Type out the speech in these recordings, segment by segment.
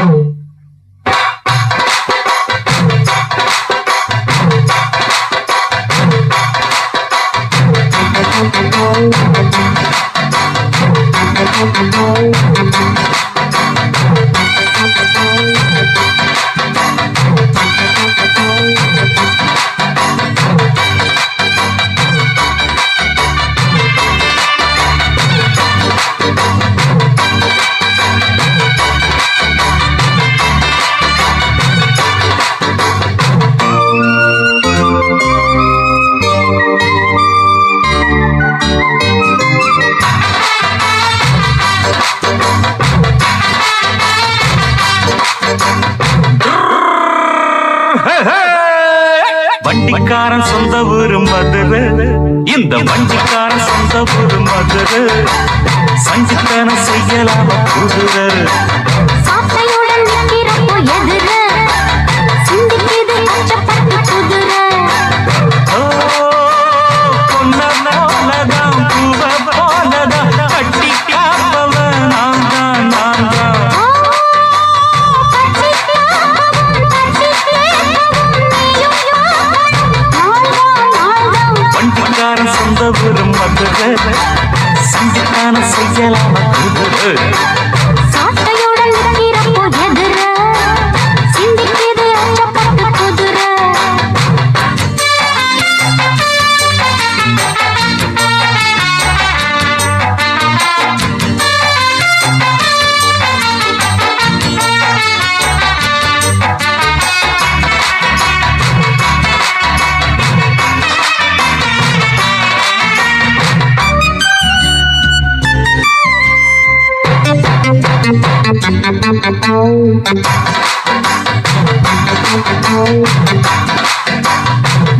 Oh. வண்டிக்காரன் சொந்த ஊரும் மதுரை இந்த வண்டிக்காரன் சொந்த ஊரும் மதுரை சஞ்சித்தனம் செய்யலாம புதுவர் ஊரு மதுரை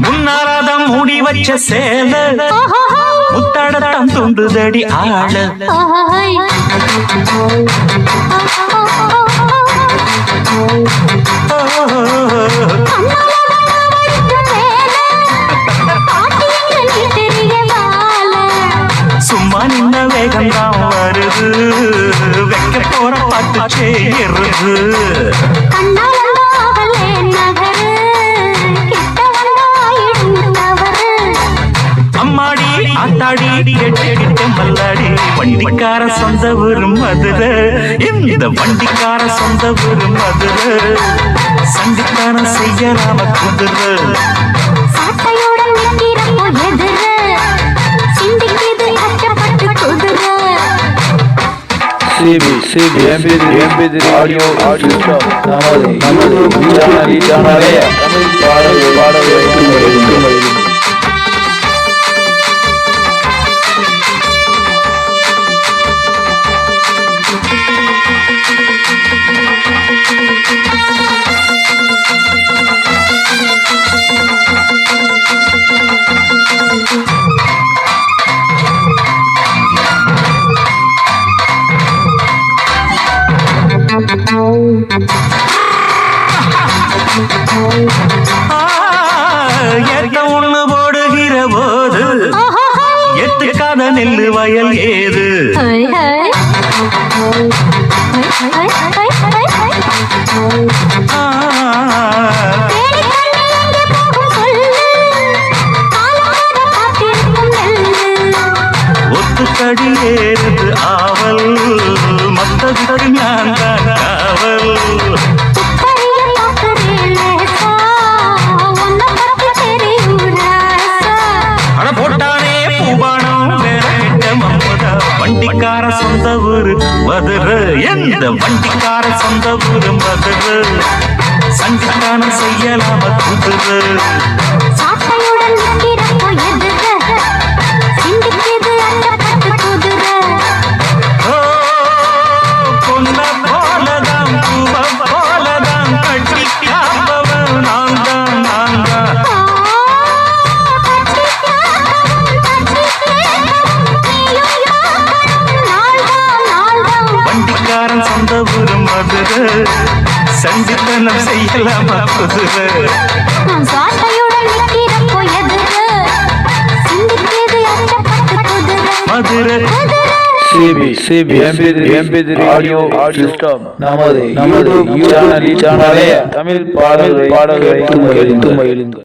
முன்னாலதான் மூடி வச்ச சேல முத்தடத்தம் துண்டுதடி ஆள. சும்மா நின்ன வேகம்தான் வருது. வைக்க போற பாட்டு சேருது அம்மாடி ஆத்தாடி எட்டு மல்லாடி வண்டிக்கார சொந்த ஊரு மதுரை. இந்த வண்டிக்கார சொந்த ஊரு மதுரை. சண்டிக்காரன் செய்யலாம குதிரை. C P C P M P M P audio audio நமது நமது தமிழ் பாடல் பாடல் வைக்கும் வருகின்றோம் ஒண்ணு போடுகிற போது எத்துக்காத நெல்லு வயல் ஏது? ஆ, போட்டானே பூபானம் வண்டிக்கார சொந்த ஊரு மதுரை எந்த வண்டிக்கார சொந்த ஊரு மதுரை. சண்டித்தானம் செய்யலாம குதிரை சண்டித்தனம் செய்யலாமா குதிரை. Madurai. C P C P M P M P audio system. நமது நமது சேனலில் சேனலே தமிழ் பாடல்களை பாடல்களை மகிழ்ந்து மகிழ்ந்து